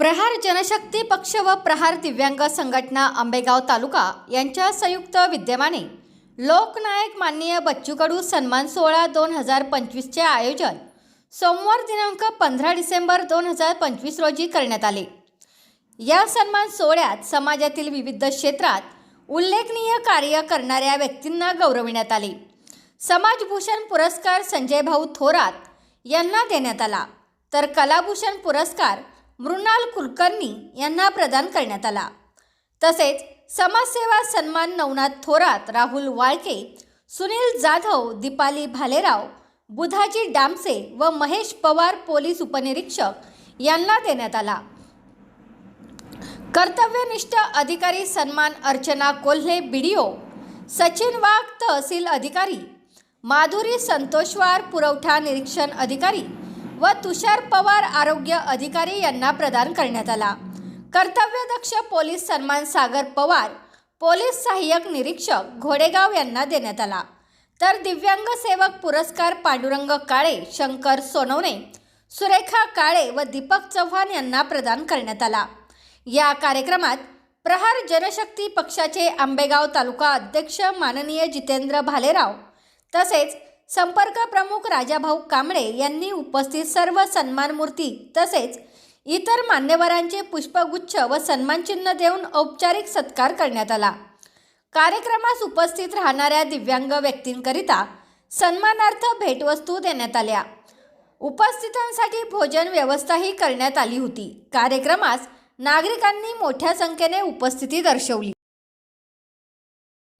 प्रहार जनशक्ती पक्ष व प्रहार दिव्यांग संघटना आंबेगाव तालुका यांच्या संयुक्त विद्यमाने लोकनायक माननीय बच्चू कडू सन्मान सोहळा दोन हजार पंचवीसचे आयोजन सोमवार दिनांक पंधरा डिसेंबर दोन हजार पंचवीस रोजी करण्यात आले. या सन्मान सोहळ्यात समाजातील विविध क्षेत्रात उल्लेखनीय कार्य करणाऱ्या व्यक्तींना गौरविण्यात आले. समाजभूषण पुरस्कार संजय भाऊ थोरात यांना देण्यात आला. तर कलाभूषण पुरस्कार मृणाल कुलकर्णी यांना प्रदान करण्यात आला. तसेच समाजसेवा सन्मान नवनाथ थोरात राहुल वाळके सुनील जाधव दीपाली भालेराव बुधाजी डामसे व महेश पवार पोलीस उपनिरीक्षक यांना देण्यात आला. कर्तव्यनिष्ठ अधिकारी सन्मान अर्चना कोल्हे बीडीओ सचिन वाघ तहसील अधिकारी माधुरी संतोषवार पुरवठा निरीक्षण अधिकारी व तुषार पवार आरोग्य अधिकारी यांना प्रदान करण्यात आला. कर्तव्यदक्ष पोलीस सन्मान सागर पवार पोलीस सहाय्यक निरीक्षक घोडेगाव यांना देण्यात आला. तर दिव्यांग सेवक पुरस्कार पांडुरंग काळे शंकर सोनवणे सुरेखा काळे व दीपक चव्हाण यांना प्रदान करण्यात आला. या कार्यक्रमात प्रहार जनशक्ती पक्षाचे आंबेगाव तालुका अध्यक्ष माननीय जितेंद्र भालेराव तसेच संपर्क प्रमुख राजाभाऊ कांबळे यांनी उपस्थित सर्व सन्मानमूर्ती तसेच इतर मान्यवरांचे पुष्पगुच्छ व सन्मानचिन्ह देऊन औपचारिक सत्कार करण्यात आला. कार्यक्रमास उपस्थित राहणाऱ्या दिव्यांग व्यक्तींकरिता सन्मानार्थ भेटवस्तू देण्यात आल्या. उपस्थितांसाठी भोजन व्यवस्थाही करण्यात आली होती. कार्यक्रमास नागरिकांनी मोठ्या संख्येने उपस्थिती दर्शवली.